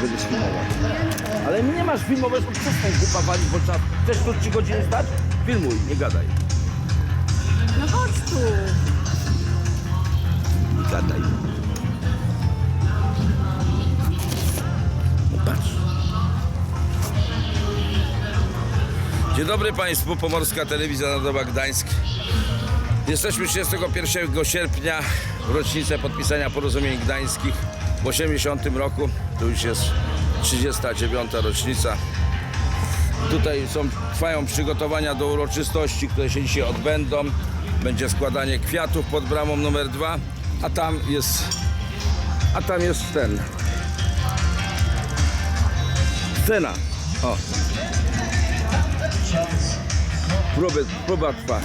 będziesz filmować. Ale nie masz filmować, to przestań głupa walić, bo trzeba... Chcesz tu 3 godziny stać? Filmuj, nie gadaj. No chodź tu. Nie gadaj. No patrz. Dzień dobry Państwu, Pomorska Telewizja Narodowa Gdańsk. Jesteśmy 31 sierpnia w rocznicę podpisania porozumień gdańskich w 80 roku. To już jest 39 rocznica. Tutaj są, trwają przygotowania do uroczystości, które się dzisiaj odbędą. Będzie składanie kwiatów pod bramą numer 2, a tam jest a tam jest ten scena. O. Próby, próba trwa.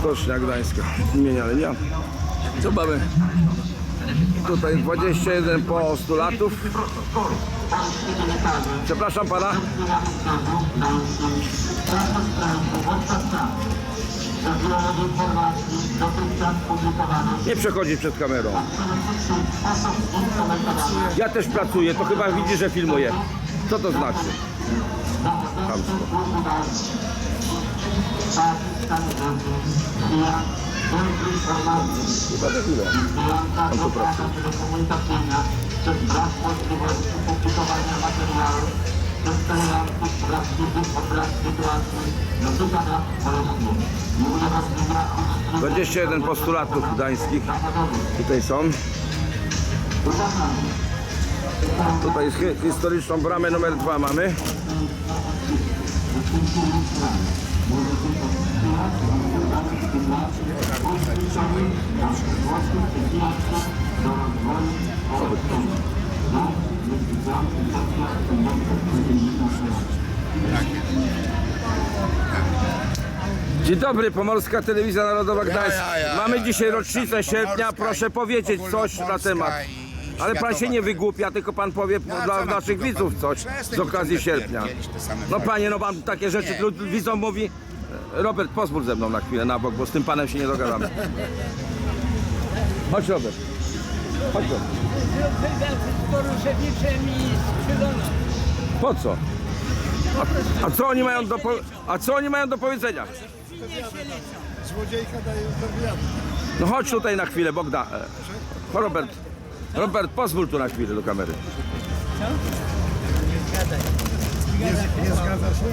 Stocznia Gdańska imienia Lenia. Co mamy? Tutaj 21 postulatów. Przepraszam pana. Nie przechodzi przed kamerą. Ja też pracuję, to chyba widzi, że filmuję. Co to znaczy? Uczciwych 21 postulatów gdańskich tutaj są. Tutaj historyczną bramę numer 2 mamy. Dzień dobry, Pomorska Telewizja Narodowa Gdańsk. Mamy dzisiaj rocznicę sierpnia, proszę powiedzieć coś na temat. Ale pan się nie wygłupia, tylko pan powie No, a dla mam naszych tylko widzów pan- coś Przestań z okazji sierpnia. pierdzielić te same No panie, no pan takie rzeczy Nie. lud- widzom mówi. Robert, pozwól ze mną na chwilę na bok, bo z tym panem się nie dogadamy. Chodź Robert. Chodź Robert. z i z. Po co? A, a co oni mają do po, A co oni mają do powiedzenia? Złodziejka daje wywiad. No chodź tutaj na chwilę, Bogdan. E, Robert. Robert, pozwól tu na chwilę do kamery. Nie, nie zgadza się?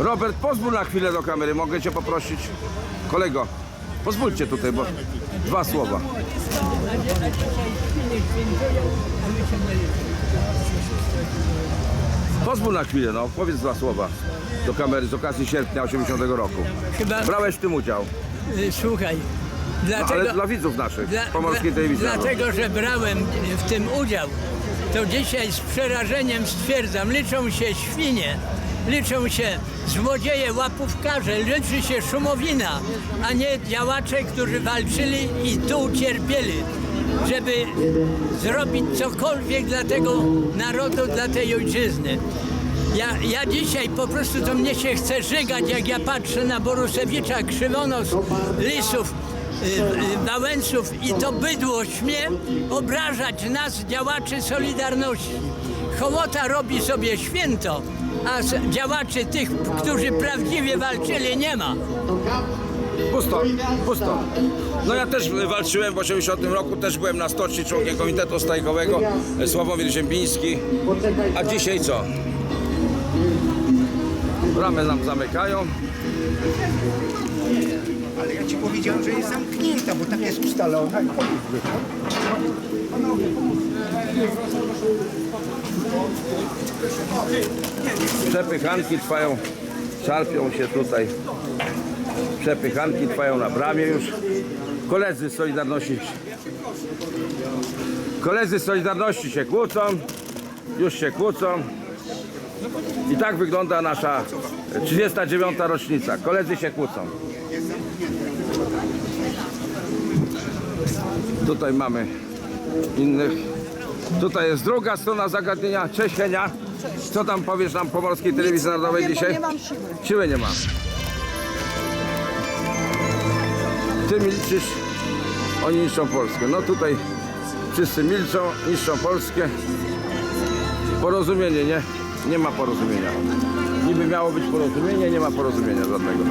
Robert, pozwól na chwilę do kamery, mogę cię poprosić? Kolego, pozwólcie tutaj, bo dwa słowa. Pozwól na chwilę, no, powiedz dwa słowa do kamery z okazji sierpnia 80 roku. Brałeś w tym udział, y, słuchaj, no, ale dla widzów naszych, dla- pomorskiej telewizji. dlatego, że brałem w tym udział, to dzisiaj z przerażeniem stwierdzam, liczą się świnie, liczą się złodzieje, łapówkarze, liczy się szumowina, a nie działacze, którzy walczyli i tu cierpieli, żeby zrobić cokolwiek dla tego narodu, dla tej ojczyzny. Ja, ja dzisiaj po prostu to mnie się chce żygać, jak ja patrzę na Borusewicza, Krzywonos, Lisów, y, y, Wałęsów i to bydło śmie obrażać nas, działaczy Solidarności. Hołota robi sobie święto, a działaczy tych, którzy prawdziwie walczyli, nie ma. Pusto, pusto. No ja też walczyłem w 80 roku, też byłem na stoczni członkiem Komitetu Strajkowego, e, Sławomir Ziembiński. A dzisiaj co? Bramę nam zamykają. Ale ja ci powiedziałem, że jest zamknięta, bo tak jest ustalona. Przepychanki trwają, szarpią się tutaj. Przepychanki trwają na bramie już. Koledzy z Solidarności. Koledzy z Solidarności się kłócą. Już się kłócą. I tak wygląda nasza 39. rocznica. Koledzy się kłócą. Tutaj mamy innych Tutaj jest druga strona zagadnienia. Cześć Henia. Co tam powiesz nam Pomorskiej Telewizji Narodowej powiem, bo dzisiaj? nie mam siły. Siły nie mam. Ty milczysz, oni niszczą Polskę. No tutaj wszyscy milczą, niszczą Polskę. Porozumienie, nie? Nie ma porozumienia. Niby miało być porozumienie, nie ma porozumienia żadnego.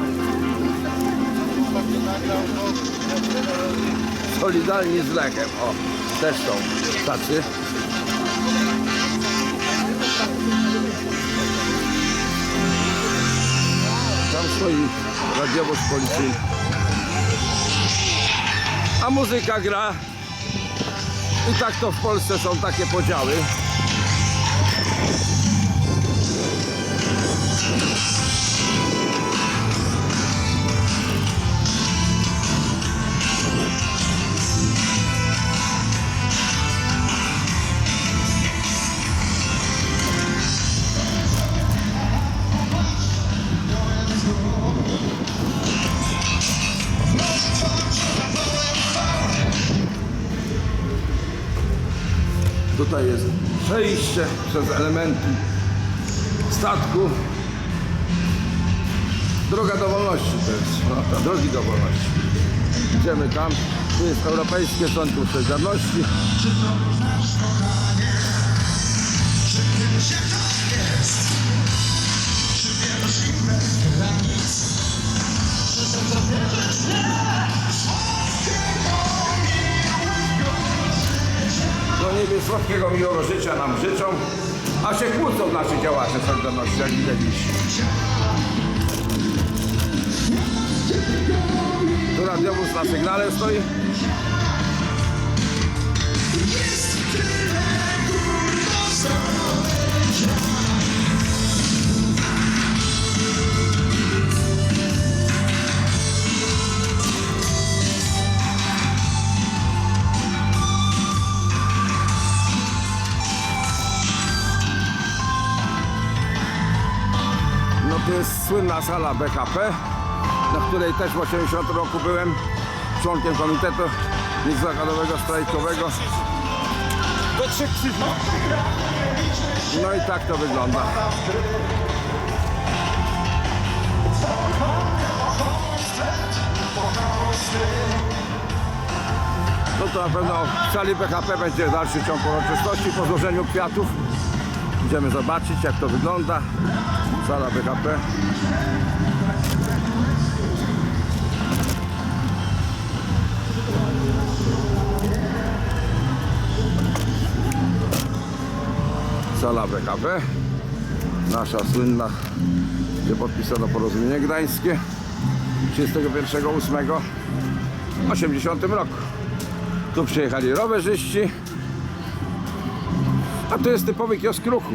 Solidarni z Lechem. O, też są tacy. Tam stoi radiowóz policyjny. A muzyka gra. I tak to w Polsce są takie podziały. Przejście przez elementy statku. Droga do wolności to jest. No, ta, drogi do wolności. Idziemy tam. Tu jest Europejskie Centrum Solidarności. Niebie słodkiego miłego życia nam życzą, a się kłócą nasi działacze Solidarności, jak widać dziś. Tu radiowóz na sygnale stoi. Jest słynna sala BHP, na której też w 80 roku byłem członkiem Komitetu Międzynarodowego Strajkowego. No i tak to wygląda. No to na pewno w sali BHP będzie dalszy ciąg uroczystości po złożeniu kwiatów. Idziemy zobaczyć jak to wygląda. Sala BHP. Sala BHP. Nasza słynna, gdzie podpisano porozumienie gdańskie 31.8. 80 roku. Tu przyjechali rowerzyści, a to jest typowy kiosk ruchu.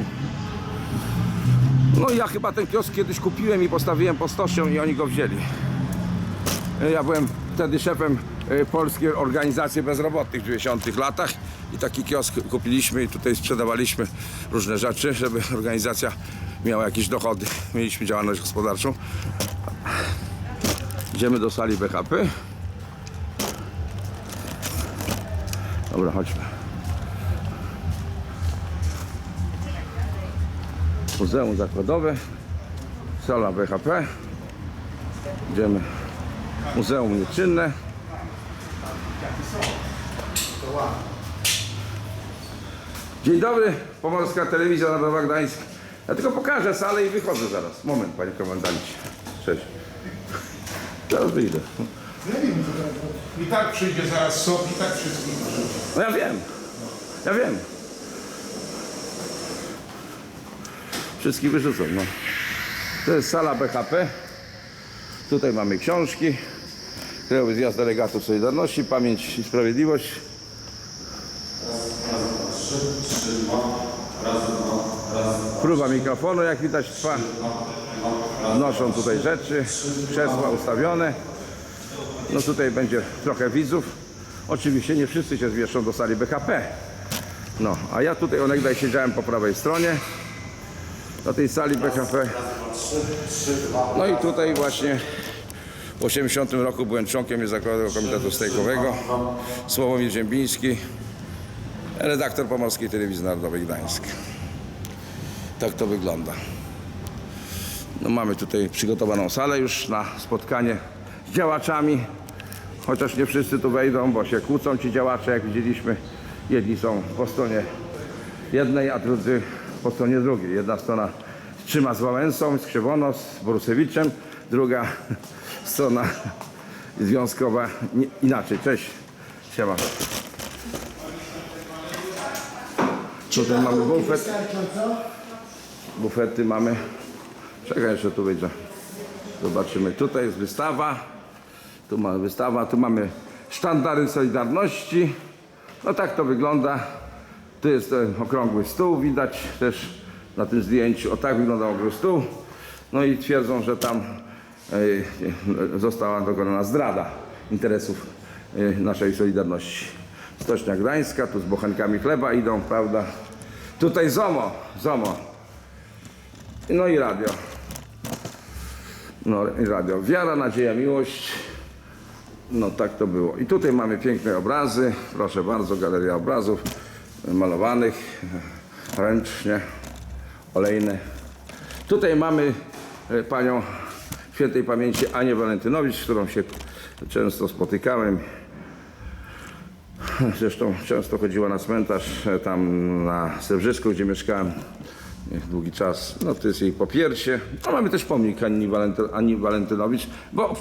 No i ja chyba ten kiosk kiedyś kupiłem i postawiłem pod stością i oni go wzięli. Ja byłem wtedy szefem e, Polskiej Organizacji Bezrobotnych w 90 latach i taki kiosk kupiliśmy i tutaj sprzedawaliśmy różne rzeczy, żeby organizacja miała jakieś dochody. Mieliśmy działalność gospodarczą. Idziemy do sali BHP. Dobra, chodźmy. Muzeum Zakładowe, sala BHP. Idziemy. Muzeum Nieczynne. Dzień dobry, Pomorska Telewizja Narodowa Gdańsk. Ja tylko pokażę salę i wychodzę zaraz. Moment, panie komendancie. Cześć. Zaraz wyjdę. I tak przyjdzie zaraz sok i tak wyrzuci. No ja wiem. Ja wiem. Wszystkich wyrzucą, no. To jest sala BHP. Tutaj mamy książki. Krajowy Zjazd Delegatów Solidarności, Pamięć i Sprawiedliwość. Próba mikrofonu, jak widać, trwa. Wnoszą tutaj rzeczy, krzesła ustawione. No tutaj będzie trochę widzów. Oczywiście nie wszyscy się zmieszczą do sali BHP. No, a ja tutaj onegdaj siedziałem po prawej stronie na tej sali BHP. No i tutaj właśnie w 80 roku byłem członkiem Zakładowego Komitetu Strajkowego. Sławomir Ziembiński. redaktor Pomorskiej Telewizji Narodowej Gdańsk. Tak to wygląda. No mamy tutaj przygotowaną salę już na spotkanie z działaczami. Chociaż nie wszyscy tu wejdą, bo się kłócą ci działacze, jak widzieliśmy. Jedni są po stronie jednej, a drudzy po stronie drugiej. Jedna strona trzyma z Wałęsą, z Krzywono, z Borusewiczem, druga strona związkowa nie, inaczej. Cześć. Siema. Tutaj mamy bufet. Bufety mamy. Czekaj, jeszcze tu wyjdzie. Zobaczymy. Tutaj jest wystawa. Tu mamy wystawa. Tu mamy sztandary Solidarności. No tak to wygląda. Tu jest ten okrągły stół. Widać też na tym zdjęciu. O tak wygląda okrągły stół. No i twierdzą, że tam e, została dokonana zdrada interesów e, naszej Solidarności. Stocznia Gdańska, tu z bochenkami chleba idą, prawda? Tutaj ZOMO, ZOMO. No i radio. No i radio. Wiara, nadzieja, miłość. No tak to było. I tutaj mamy piękne obrazy. Proszę bardzo, galeria obrazów malowanych ręcznie, olejne. Tutaj mamy e, panią świętej pamięci Anię Walentynowicz, z którą się często spotykałem. Zresztą często chodziła na cmentarz e, tam na Srebrzysku, gdzie mieszkałem długi czas. No to jest jej popiercie. No mamy też pomnik Ani, Walenty, Ani Walentynowicz, bo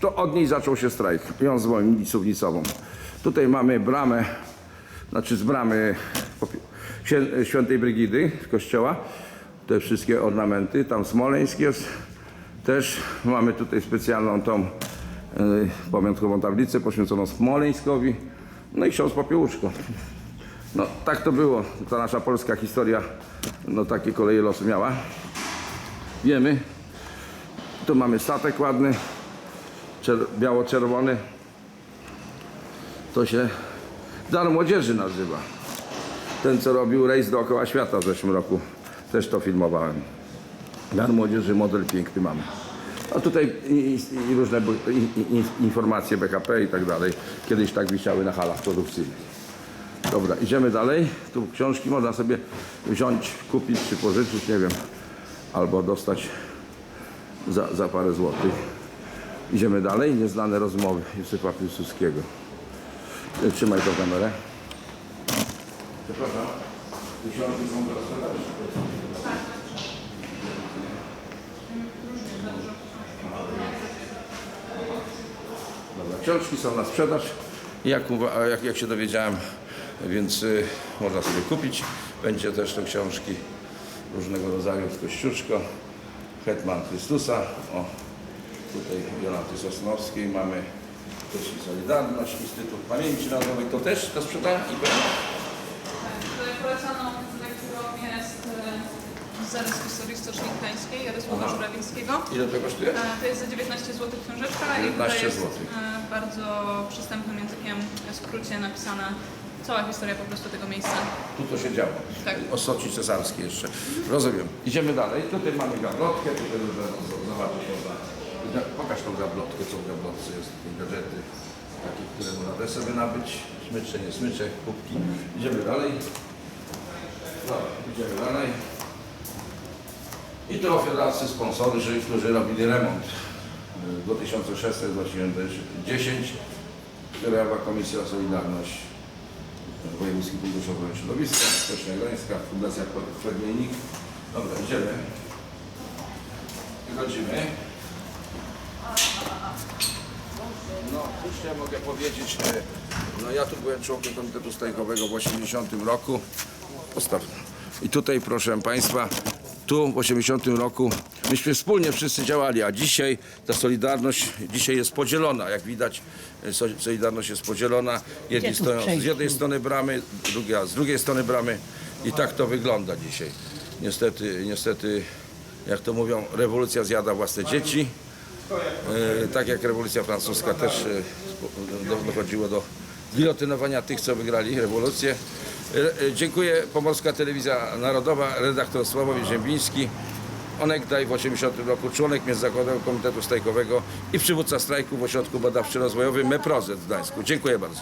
to od niej zaczął się strajk. Ją zwolnili suwnicową. Tutaj mamy bramę, znaczy z bramy Świętej Brygidy z kościoła. Te wszystkie ornamenty. Tam Smoleńsk jest. Też mamy tutaj specjalną tą y, pamiątkową tablicę poświęconą Smoleńskowi. No i ksiądz Popiełuszko. No tak to było. Ta nasza polska historia no takie koleje losu miała. Wiemy. Tu mamy statek ładny, czer- biało-czerwony. To się Dar Młodzieży nazywa. Ten, co robił rejs dookoła świata w zeszłym roku. Też to filmowałem. Dar Młodzieży, model piękny mamy. A tutaj i, różne informacje BHP i tak dalej. Kiedyś tak wisiały na halach produkcyjnych. Dobra, idziemy dalej. Tu książki można sobie wziąć, kupić czy pożyczyć, nie wiem. Albo dostać za, za parę złotych. Idziemy dalej. Nieznane rozmowy Józefa Piłsudskiego. Trzymaj tą kamerę. Przepraszam. Są do sprzedaży. Książki są na sprzedaż. Jak, jak, jak się dowiedziałem, więc y, można sobie kupić. Będzie też te książki różnego rodzaju z Kościuszko, Hetman Chrystusa. O, tutaj Jonaty Sosnowskiej mamy też i Solidarność, Instytut Pamięci Narodowej. To też to sprzedają i będzie. Tutaj Polecaną lekturą jest e, Zarys historii Stoczni Gdańskiej Jarosława Żurawińskiego. Ile to kosztuje? E, To jest za 19 zł książeczka i 19 tutaj jest e, bardzo przystępnym językiem w skrócie napisana cała historia po prostu tego miejsca. Tu to się działo. Tak. O Soci Cesarskiej jeszcze. Rozumiem. Idziemy dalej. Tutaj mamy gablotkę. Tutaj zobaczyć. Można. Pokaż tą gablotkę, co w gablotce jest. Takie gadżety, takie, które można też sobie nabyć. Smycze, nie smycze, kubki. Idziemy dalej. No, idziemy dalej. I trofiadacy sponsorzy, którzy robili remont. W 2006-2010 Krajowa Komisja Solidarność Wojewódzki Fundusz Ochrony Środowiska, Stocznia Gdańska, Fundacja Podmiennik. Dobra, idziemy. Wychodzimy. No, cóż ja mogę powiedzieć. e, No ja tu byłem członkiem Komitetu Strajkowego w 80 roku. Postaw. I tutaj, proszę Państwa, tu w 80 roku myśmy wspólnie wszyscy działali, a dzisiaj ta Solidarność dzisiaj jest podzielona. Jak widać, e, so- Solidarność jest podzielona. Jedni stoją z jednej strony bramy, druga z drugiej strony bramy i tak to wygląda dzisiaj. Niestety, niestety, jak to mówią, rewolucja zjada własne dzieci. E, tak jak rewolucja francuska też e, dochodziło do gilotynowania tych, co wygrali rewolucję. E, Dziękuję. Pomorska Telewizja Narodowa, redaktor Sławomir Ziembiński. Onegdaj w 80 roku członek Międzynarodowego Komitetu Strajkowego i przywódca strajku w Ośrodku Badawczo-Rozwojowym MEPROZET w Gdańsku. Dziękuję bardzo.